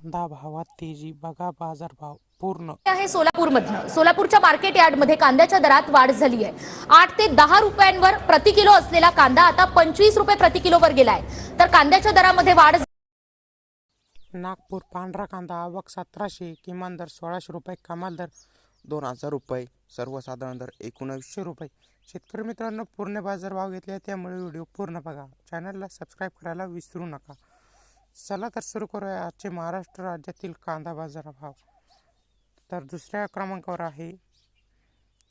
कांदा भावात तेजी बघा बाजारभाव पूर्ण. आहे सोलापूरमधनं. सोलापूरच्या मार्केट यार्डमध्ये कांद्याच्या दरात वाढ झाली आहे आठ ते दहा रुपयांवर प्रति किलो असलेला कांदा आता पंचवीस रुपये प्रति किलोवर गेलाय. तर कांद्याच्या दरामध्ये वाढ नागपूर पांढरा कांदा आवक सतराशे किमान दर सोळाशे रुपये कमाल दर दोन हजार रुपये सर्वसाधारण दर एकोणावीसशे रुपये. शेतकरी मित्रांनो पूर्ण बाजारभाव घेतले त्यामुळे व्हिडिओ पूर्ण बघा. चॅनलला सबस्क्राईब करायला विसरू नका. चला तर सुरू करूया आजचे महाराष्ट्र राज्यातील कांदा बाजारभाव तर दुसऱ्या क्रमांकावर आहे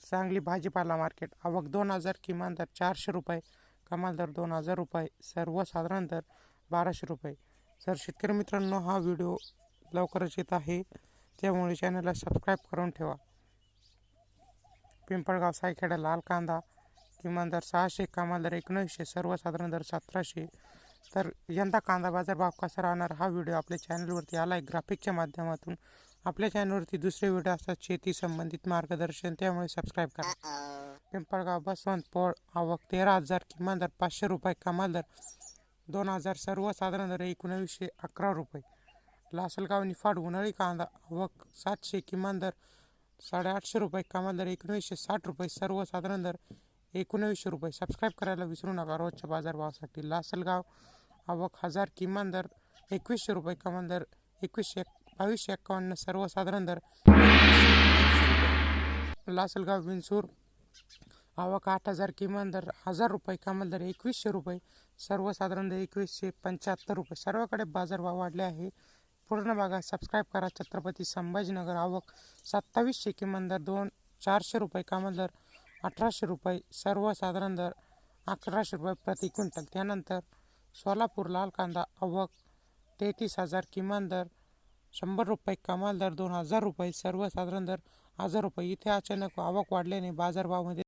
सांगली भाजीपाला मार्केट. आवक दोन हजार किमान दर चारशे रुपये कमाल दर दोन हजार रुपये सर्वसाधारण दर बाराशे रुपये. तर शेतकरी मित्रांनो हा व्हिडिओ लवकरच येत आहे त्यामुळे चॅनलला सबस्क्राईब करून ठेवा. पिंपळगाव सायखेडा लाल कांदा किमान दर सहाशे कमाल दर एकोणीसशे सर्वसाधारण दर सतराशे तर यंदा कांदा बाजार भाव कसा राहणार? हा व्हिडिओ आपल्या चॅनलवरती आला आहे ग्राफिकच्या माध्यमातून आपल्या चॅनलवरती दुसरे व्हिडिओ असतात शेती संबंधित मार्गदर्शन. त्यामुळे सबस्क्राईब करा. पिंपळगाव बसवंत पोळ आवक तेरा हजार किमान दर पाचशे रुपये कमाल दर दोन हजार सर्वसाधारण दर एकोणावीसशे अकरा रुपये. लासलगाव निफाड उन्हाळी कांदा आवक सातशे किमान दर साडेआठशे रुपये कमाल दर एकोणीसशे साठ रुपये सर्वसाधारण दर एकोणवीसशे रुपये. सबस्क्राईब करायला विसरू नका. रोजच्या बाजारभावासाठी लासलगाव आवक हजार किमान दर एकवीसशे रुपये कमान दर एकवीसशे बावीसशे एक्कावन्न सर्वसाधारण दर लासलगाव विनसूर आवक आठ हजार किमान दर हजार रुपये कमाल दर एकवीसशे रुपये सर्वसाधारण दर एकवीसशे पंच्याहत्तर रुपये. सर्वकडे बाजारभाव वाढले आहे. पूर्ण भागात सबस्क्राईब करा. छत्रपती संभाजीनगर आवक सत्तावीसशे किमान दर दोन चारशे रुपये कमाल दर अठराशे रुपये सर्वसाधारण दर अकराशे रुपये प्रति क्विंटल. त्यानंतर सोलापूर लाल कांदा आवक तेहतीस हजार किमान दर शंभर रुपये कमाल दर दोन हजार रुपये सर्वसाधारण दर हजार रुपये. इथे अचानक आवक वाढल्याने बाजारभावामध्ये